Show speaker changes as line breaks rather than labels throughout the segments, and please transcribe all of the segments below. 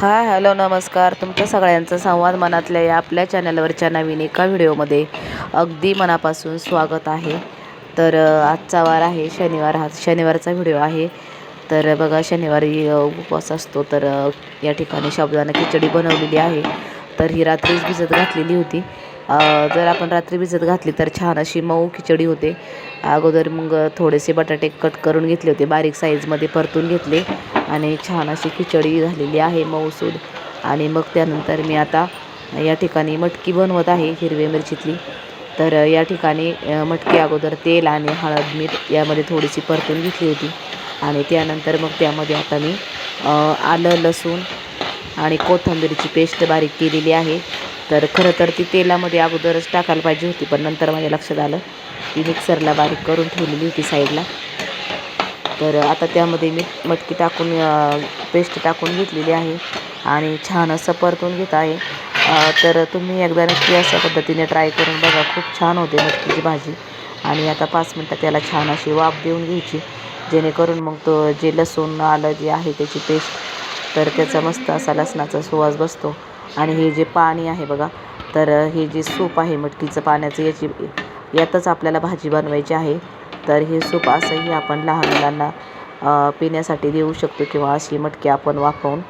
Hi hello नमस्कार. तुमच्या सगळ्यांचा संवाद मनातल्या या आपल्या चॅनलवरच्या नवीन एका व्हिडिओमध्ये अगदी मनापासून स्वागत आहे. तर आजचा वार आहे शनिवार हा शनिवारचा व्हिडिओ आहे. तर बघा शनिवारी उपवास असतो. तर या ठिकाणी शब्दानं खिचडी बनवलेली आहे. तर ही रात्रीच भिजत घातलेली होती. जर आपण रात्री भिजत घातली तर छान अशी मऊ खिचडी होते. अगोदर मग थोडेसे बटाटे कट करून घेतले होते बारीक साईजमध्ये परतून घेतले आणि छान अशी खिचडी झालेली आहे मऊसूद आणि मग त्यानंतर मी आता या ठिकाणी मटकी बनवत आहे हिरवे मिरचीतली. तर या ठिकाणी मटकी अगोदर तेल आणि हळद मीठ यामध्ये थोडीशी परतून घेतली होती. आणि त्यानंतर मग त्यामध्ये आता मी आलं लसूण आणि कोथंबीरची पेस्ट बारीक केलेली आहे. तर खरं तर ती तेलामध्ये अगोदरच टाकायला पाहिजे होती पण नंतर माझ्या लक्षात आलं ती मिक्सरला बारीक करून ठेवलेली होती साईडला. तर आता त्यामध्ये मी मटकी टाकून पेस्ट टाकून घेतलेली आहे आणि छान असं परतून घेत आहे. तर तुम्ही एकदा नक्की अशा पद्धतीने ट्राय करून बघा खूप छान होते मटकीची भाजी. आणि आता पाच मिनटं त्याला छान अशी वाफ देऊन घ्यायची जेणेकरून मग तो जे लसूण आलं जे आहे त्याची पेस्ट तर त्याचा मस्त असा लसणाचा सुवास बसतो. आणि हे जे पाणी आहे बघा तर हे जे सूप आहे मटकीचं पाण्याचं याची यातच आपल्याला भाजी बनवायची आहे. तर हे सूप असंही आपण लहान मुलांना पिण्यासाठी देऊ शकतो किंवा अशी मटकी आपण वाफवून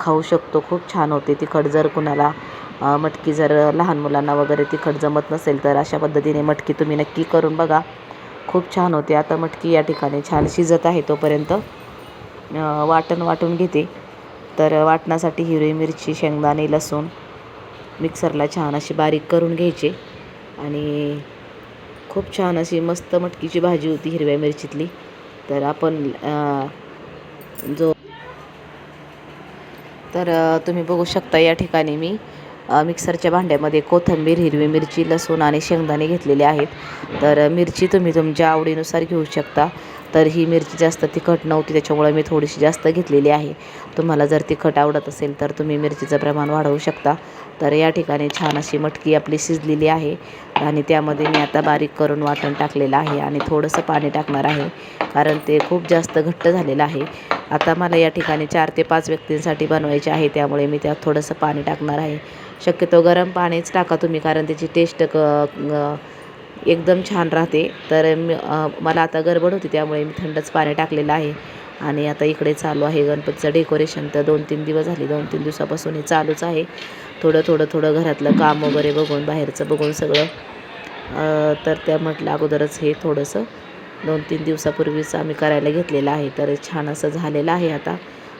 खाऊ शकतो. खूप छान होते तिखट जर कुणाला मटकी जर लहान मुलांना वगैरे तिखट जमत नसेल तर अशा पद्धतीने मटकी तुम्ही नक्की करून बघा. खूप छान होते. आता मटकी या ठिकाणी छान शिजत आहे तोपर्यंत वाटण वाटून घेते. तर वाटणासाठी हिरवी मिरची शेंगदाणे लसूण मिक्सरला छान अशी बारीक करून घ्यायचे. आणि खूप छान अशी मस्त मटकीची भाजी होती हिरव्या मिरचीतली. तर आपण जो तर तुम्ही बघू शकता या ठिकाणी मी मिक्सरच्या भांड्यामध्ये कोथिंबीर हिरवी मिरची लसूण आणि शेंगदाणे घेतलेले आहेत. तर मिरची तुम्ही तुमच्या आवडीनुसार घेऊ शकता. तर ही मिरची जास्त तिखट नव्हती त्याच्यामुळे मी थोडीशी जास्त घेतलेली आहे. तुम्हाला जर तिखट आवडत असेल तर तुम्ही मिरचीचं प्रमाण वाढवू शकता. तर या ठिकाणी छान अशी मटकी आपली शिजलेली आहे आणि त्यामध्ये मी आता बारीक करून वाटण टाकलेलं आहे आणि थोडंसं पाणी टाकणार आहे कारण ते खूप जास्त घट्ट झालेलं आहे. आता मला या ठिकाणी चार ते पाच व्यक्तींसाठी बनवायचे आहे त्यामुळे मी त्यात थोडंसं पाणी टाकणार आहे. शक्यतो गरम पाणीच टाका तुम्ही कारण त्याची टेस्ट क एकदम छान राहते. तर मी मला आता गडबड होती त्यामुळे मी थंडच पाणी टाकलेलं आहे. आणि आता इकडे चालू आहे गणपतीचं डेकोरेशन. तर दोन तीन दिवस झाले दोन तीन दिवसापासून हे चालूच आहे. थोडं थोडं थोडं घरातलं काम वगैरे बघून बाहेरचं बघून सगळं. तर त्या म्हटलं अगोदरच हे थोडंसं दोन तीन दिवसापूर्वीच आम्ही करायला घेतलेलं आहे. तर छान असं झालेलं आहे आता.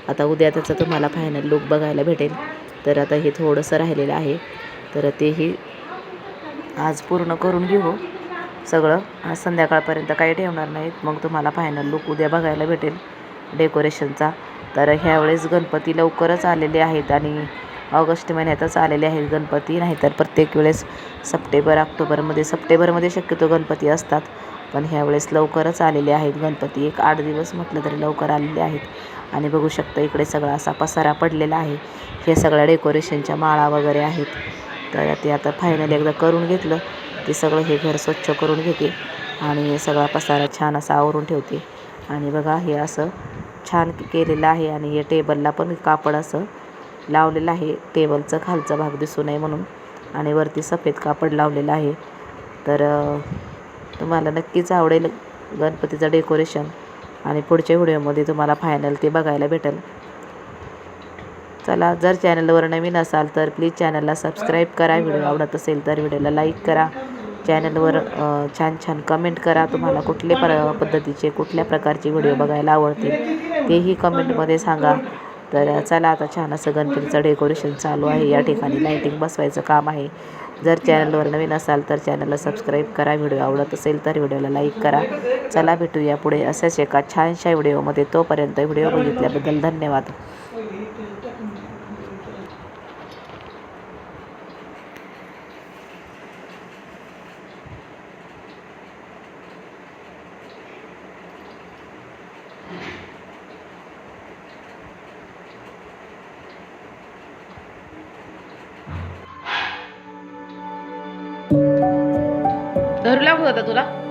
आता उद्या त्याचा तुम्हाला फायनल लुक बघायला भेटेल. तर आता हे थोडंसं राहिलेलं आहे. तर तेही आज पूर्ण करून घेऊ. सगळं आज संध्याकाळपर्यंत काही ठेवणार नाहीत. मग तुम्हाला फायनल लुक उद्या बघायला भेटेल डेकोरेशनचा तर ह्यावेळेस गणपती लवकरच आलेले आहेत आणि ऑगस्ट महिन्यातच आलेले आहेत गणपती. नाहीतर प्रत्येक वेळेस सप्टेंबर ऑक्टोबरमध्ये सप्टेंबरमध्ये शक्यतो गणपती असतात. पण ह्यावेळेस लवकरच आलेले आहेत गणपती. एक आठ दिवस म्हटलं तरी लवकर आलेले आहेत. आणि बघू शकता इकडे सगळा असा पसारा पडलेला आहे. हे सगळ्या डेकोरेशनच्या माळा वगैरे आहेत. तर ते आता फायनल एकदा करून घेतलं. ते सगळं हे घर स्वच्छ करून घेते. आणि सगळा पसारा छान असा आवरून ठेवते. आणि बघा हे असं छान केलेलं आहे. आणि हे टेबलला पण कापड असं लावलेलं आहे. टेबलचं खालचा भाग दिसू नये म्हणून. आणि वरती सफेद कापड लावलेलं आहे. तर तुम्हाला नक्कीच आवडेल गणपतीचं डेकोरेशन. आणि पुढच्या व्हिडिओमध्ये तुम्हाला फायनल ते बघायला भेटेल. चला जर चॅनलवर नवीन असाल तर प्लीज चॅनलला सबस्क्राईब करा. व्हिडिओ आवडत असेल तर व्हिडिओला लाईक करा. चॅनलवर छान छान कमेंट करा. तुम्हाला कुठले प्र पद्धतीचे कुठल्या प्रकारचे व्हिडिओ बघायला आवडतील तेही कमेंटमध्ये सांगा. तर चला आता छान असं गणपतीचं डेकोरेशन चालू आहे. या ठिकाणी लाईटिंग बसवायचं काम आहे. जर चॅनलवर नवीन असाल तर चॅनलला सबस्क्राईब करा. व्हिडिओ आवडत असेल तर व्हिडिओला लाईक करा. चला भेटूया पुढे अशाच एका छानशा व्हिडिओमध्ये. तोपर्यंत व्हिडिओ बघितल्याबद्दल धन्यवाद. धरू लागू होता तुला?